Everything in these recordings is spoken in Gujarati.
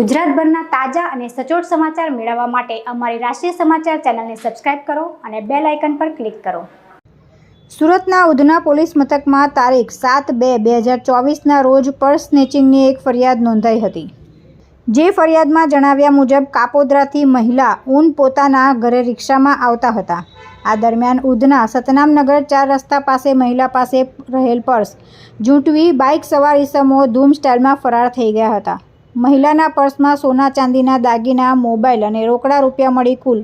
ગુજરાતભરના તાજા અને સચોટ સમાચાર મેળવવા માટે અમારી રાષ્ટ્રીય સમાચાર ચેનલને સબસ્ક્રાઇબ કરો અને બેલ આઇકન પર ક્લિક કરો. સુરતના ઉધના પોલીસ મથકમાં તારીખ સાત બે બે હજાર ચોવીસના રોજ પર્સ સ્નેચિંગની એક ફરિયાદ નોંધાઈ હતી. જે ફરિયાદમાં જણાવ્યા મુજબ કાપોદ્રાથી મહિલા ઊન પોતાના ઘરે રિક્ષામાં આવતા હતા. આ દરમિયાન ઉધના સતનામનગર ચાર રસ્તા પાસે મહિલા પાસે રહેલ પર્સ ઝૂંટવી બાઇક સવાર ઇસમો ધૂમ સ્ટાઇલમાં ફરાર થઈ ગયા હતા. મહિલાના પર્સમાં સોના ચાંદીના દાગીના, મોબાઈલ અને રોકડા રૂપિયા મળી કુલ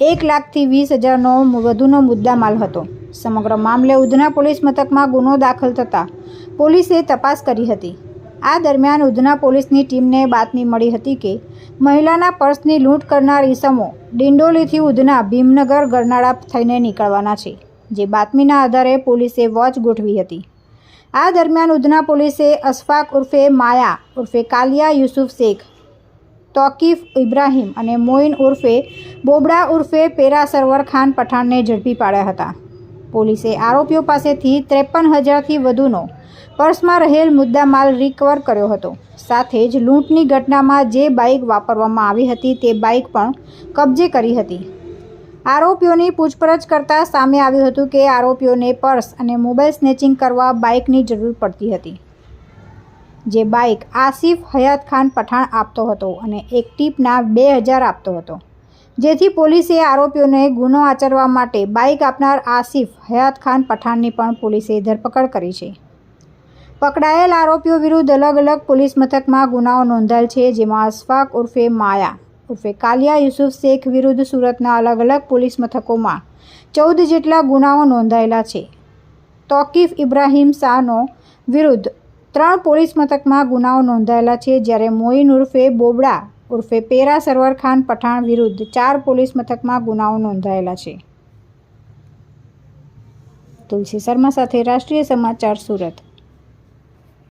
એક લાખથી વીસ હજારનો વધુનો મુદ્દામાલ હતો. સમગ્ર મામલે ઉધના પોલીસ મથકમાં ગુનો દાખલ થતાં પોલીસે તપાસ કરી હતી. આ દરમિયાન ઉધના પોલીસની ટીમને બાતમી મળી હતી કે મહિલાના પર્સની લૂંટ કરનાર ઈસમો ડિંડોલીથી ઉધના ભીમનગર ગરનાળા થઈને નીકળવાના છે, જે બાતમીના આધારે પોલીસે વોચ ગોઠવી હતી. આ દરમિયાન ઉધના પોલીસે અશફાક ઉર્ફે માયા ઉર્ફે કાલિયા યુસુફ શેખ, તોકીફ ઇબ્રાહીમ અને મોઇન ઉર્ફે બોબડા ઉર્ફે પેરા સરવર ખાન પઠાણને ઝડપી પાડ્યા હતા. પોલીસે આરોપીઓ પાસેથી ત્રેપન હજારથી વધુનો પર્સમાં રહેલ મુદ્દામાલ રિકવર કર્યો હતો. સાથે જ લૂંટની ઘટનામાં જે બાઇક વાપરવામાં આવી હતી તે બાઇક પણ કબજે કરી હતી. આરોપીઓની પૂછપરછ કરતાં સામે આવ્યું હતું કે આરોપીઓને પર્સ અને મોબાઈલ સ્નેચિંગ કરવા બાઇકની જરૂર પડતી હતી. જે બાઇક આસિફ હયાત ખાન પઠાણ આપતો હતો અને એક ટીપના બે હજાર આપતો હતો. જેથી પોલીસે આરોપીઓને ગુનો આચરવા માટે બાઇક આપનાર આસિફ હયાત ખાન પઠાણની પણ પોલીસે ધરપકડ કરી છે. પકડાયેલ આરોપીઓ વિરુદ્ધ અલગ અલગ પોલીસ મથકમાં ગુનાઓ નોંધાયેલ છે, જેમાં અશફાક ઉર્ફે માયા ઉર્ફે કાલિયા યુસુફ શેખ વિરુદ્ધ સુરતના અલગ અલગ પોલીસ મથકોમાં ચૌદ જેટલા ગુનાઓ નોંધાયેલા છે. તોકીફ ઇબ્રાહીમ શાહનો વિરુદ્ધ ત્રણ પોલીસ મથકમાં ગુનાઓ નોંધાયેલા છે, જ્યારે મોઇન ઉર્ફે બોબડા ઉર્ફે પેરા સરવર ખાન પઠાણ વિરુદ્ધ ચાર પોલીસ મથકમાં ગુનાઓ નોંધાયેલા છે. તુલસી શર્મા સાથે રાષ્ટ્રીય સમાચાર સુરત.